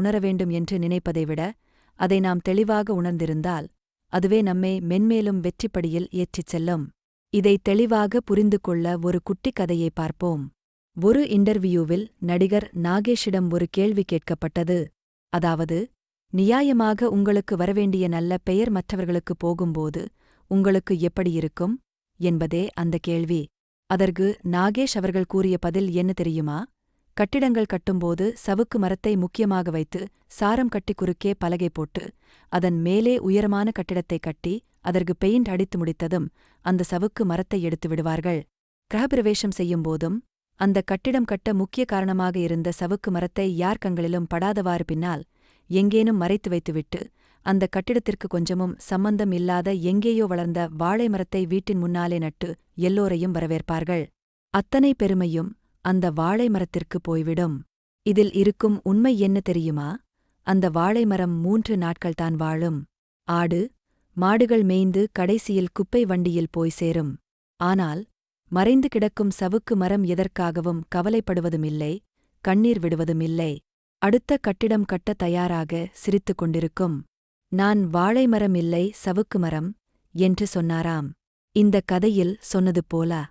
உணர வேண்டும் என்று நினைப்பதை விட அதை நாம் தெளிவாக உணர்ந்திருந்தால் அதுவே நம்மை மென்மேலும் வெற்றிப்படியில் ஏற்றிச் செல்லும். இதை தெளிவாக புரிந்து கொள்ள ஒரு குட்டிக் கதையை பார்ப்போம். ஒரு இன்டர்வியூவில் நடிகர் நாகேஷிடம் ஒரு கேள்வி கேட்கப்பட்டது. அதாவது நியாயமாக உங்களுக்கு வரவேண்டிய நல்ல பெயர் மற்றவர்களுக்கு போகும்போது உங்களுக்கு எப்படி இருக்கும்? என்பதே அந்த கேள்வி. அதற்கு நாகேஷ் அவர்கள் கூறிய பதில் என்ன தெரியுமா? கட்டிடங்கள் கட்டும்போது சவுக்கு மரத்தை முக்கியமாக வைத்து சாரம் கட்டி குறுக்கே பலகை போட்டு அதன் மேலே உயரமான கட்டிடத்தை கட்டி அதற்கு பெயிண்ட் அடித்து முடித்ததும் அந்த சவுக்கு மரத்தை எடுத்து விடுவார்கள். கிரகப்பிரவேசம் செய்யும்போதும் அந்த கட்டிடம் கட்ட முக்கிய காரணமாக இருந்த சவுக்கு மரத்தை யார் கண்களிலும் படாதவாறு பின்னால் எங்கேனும் மறைத்து வைத்துவிட்டு அந்த கட்டிடத்திற்கு கொஞ்சமும் சம்பந்தம் இல்லாத எங்கேயோ வளர்ந்த வாழை மரத்தை வீட்டின் முன்னாலே நட்டு எல்லோரையும் வரவேற்பார்கள். அத்தனை பெருமையும் அந்த வாழை மரத்திற்கு போய்விடும். இதில் இருக்கும் உண்மை என்ன தெரியுமா? அந்த வாழை மரம் மூன்று நாட்கள்தான் வாழும். ஆடு மாடுகள் மேய்ந்து கடைசியில் குப்பை வண்டியில் போய் சேரும். ஆனால் மறைந்து கிடக்கும் சவுக்கு மரம் எதற்காகவும் கவலைப்படுவதுமில்லை கண்ணீர் விடுவதுமில்லை. அடுத்த கட்டிடம் கட்ட தயாராக சிரித்துக் கொண்டிருக்கும். நான் வாழை மரம் இல்லை சவுக்கு மரம் என்று சொன்னாராம். இந்த கதையில் சொன்னது போலா?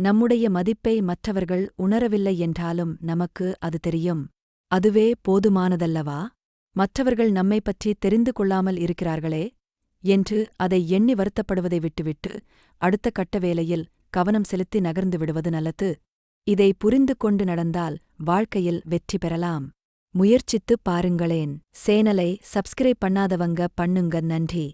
நம்முடைய மதிப்பை மற்றவர்கள் உணரவில்லை என்றாலும் நமக்கு அது தெரியும். அதுவே போதுமானதல்லவா? மற்றவர்கள் நம்மை பற்றி தெரிந்து கொள்ளாமல் இருக்கிறார்களே என்று அதை எண்ணி வருத்தப்படுவதை விட்டுவிட்டு அடுத்த கட்ட வேளையில் கவனம் செலுத்தி நகர்ந்து விடுவது நல்லது. இதை புரிந்து கொண்டு நடந்தால் வாழ்க்கையில் வெற்றி பெறலாம். முயற்சித்துப் பாருங்களேன். சேனலை சப்ஸ்கிரைப் பண்ணாதவங்க பண்ணுங்க. நன்றி.